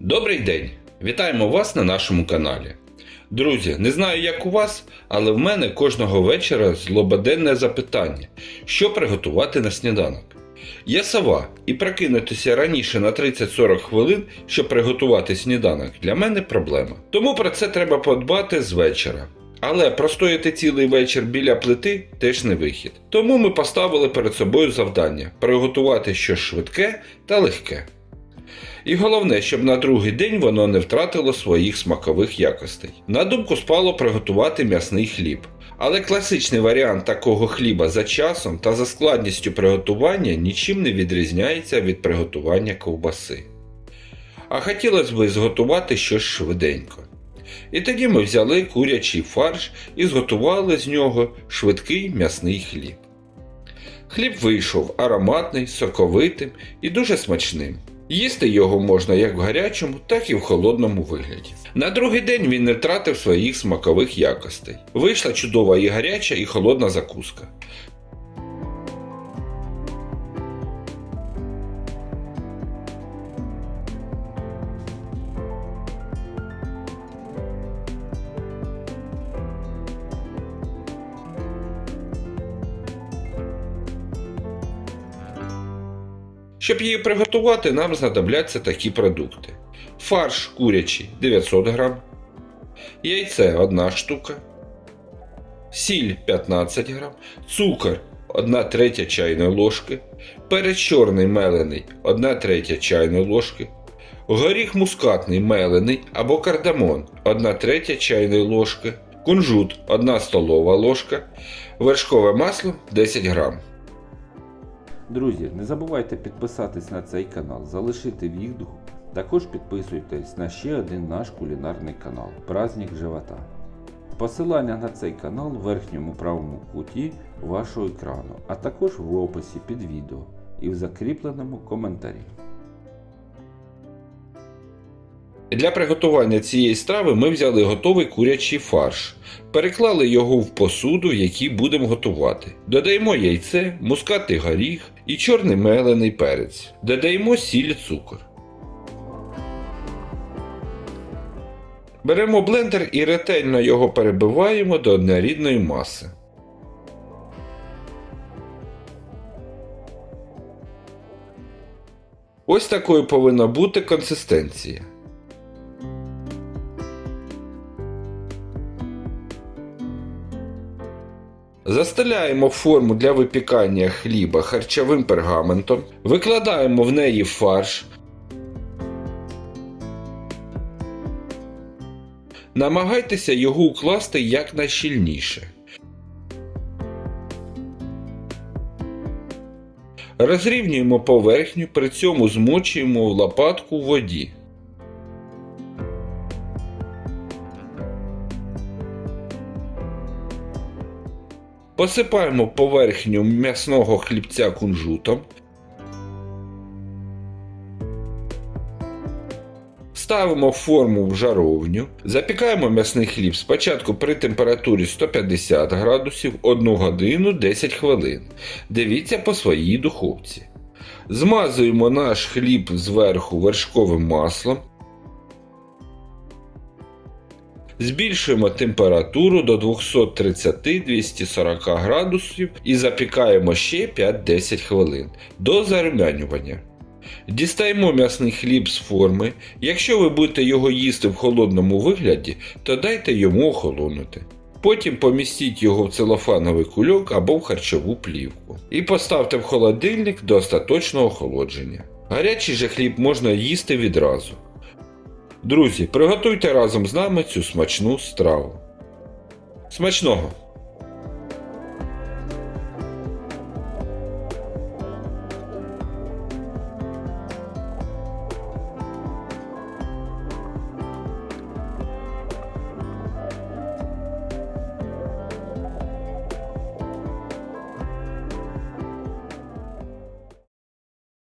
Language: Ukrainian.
Добрий день! Вітаємо вас на нашому каналі. Друзі, не знаю, як у вас, але в мене кожного вечора злободенне запитання, що приготувати на сніданок. Я сова, і прокинутися раніше на 30-40 хвилин, щоб приготувати сніданок, для мене проблема. Тому про це треба подбати з вечора. Але простояти цілий вечір біля плити теж не вихід. Тому ми поставили перед собою завдання приготувати щось швидке та легке. І головне, щоб на другий день воно не втратило своїх смакових якостей. На думку спало приготувати м'ясний хліб. Але класичний варіант такого хліба за часом та за складністю приготування нічим не відрізняється від приготування ковбаси. А хотілося б зготувати щось швиденько. І тоді ми взяли курячий фарш і зготували з нього швидкий м'ясний хліб. Хліб вийшов ароматний, соковитим і дуже смачним. Їсти його можна як в гарячому, так і в холодному вигляді. На другий день він не втратив своїх смакових якостей. Вийшла чудова і гаряча, і холодна закуска. Щоб її приготувати, нам знадобляться такі продукти: фарш курячий 900 г, яйце 1 штука, сіль 15 г, цукор 1 третя чайної ложки, перець чорний мелений 1 третя чайної ложки, горіх мускатний мелений або кардамон 1 третя чайної ложки, кунжут 1 столова ложка, вершкове масло 10 грам. Друзі, не забувайте підписатись на цей канал, залишити відгук. Також підписуйтесь на ще один наш кулінарний канал Праздник живота. Посилання на цей канал в верхньому правому куті вашого екрану, а також в описі під відео і в закріпленому коментарі. Для приготування цієї страви ми взяли готовий курячий фарш, переклали його в посуду, в якій будемо готувати. Додаємо яйце, мускатний горіх і чорний мелений перець. Додаємо сіль цукор. Беремо блендер і ретельно його перебиваємо до однорідної маси. Ось такою повинна бути консистенція. Застеляємо форму для випікання хліба харчовим пергаментом, викладаємо в неї фарш. Намагайтеся його укласти якнайщільніше. Розрівнюємо поверхню, при цьому змочуємо лопатку в воді. Посипаємо поверхню м'ясного хлібця кунжутом. Ставимо форму в жаровню, запікаємо м'ясний хліб спочатку при температурі 150 градусів 1 годину 10 хвилин. Дивіться по своїй духовці. Змазуємо наш хліб зверху вершковим маслом. Збільшуємо температуру до 230-240 градусів і запікаємо ще 5-10 хвилин до зарумянювання. Дістаємо м'ясний хліб з форми. Якщо ви будете його їсти в холодному вигляді, то дайте йому охолонути. Потім помістіть його в целофановий кульок або в харчову плівку. І поставте в холодильник до остаточного охолодження. Гарячий же хліб можна їсти відразу. Друзі, приготуйте разом з нами цю смачну страву. Смачного!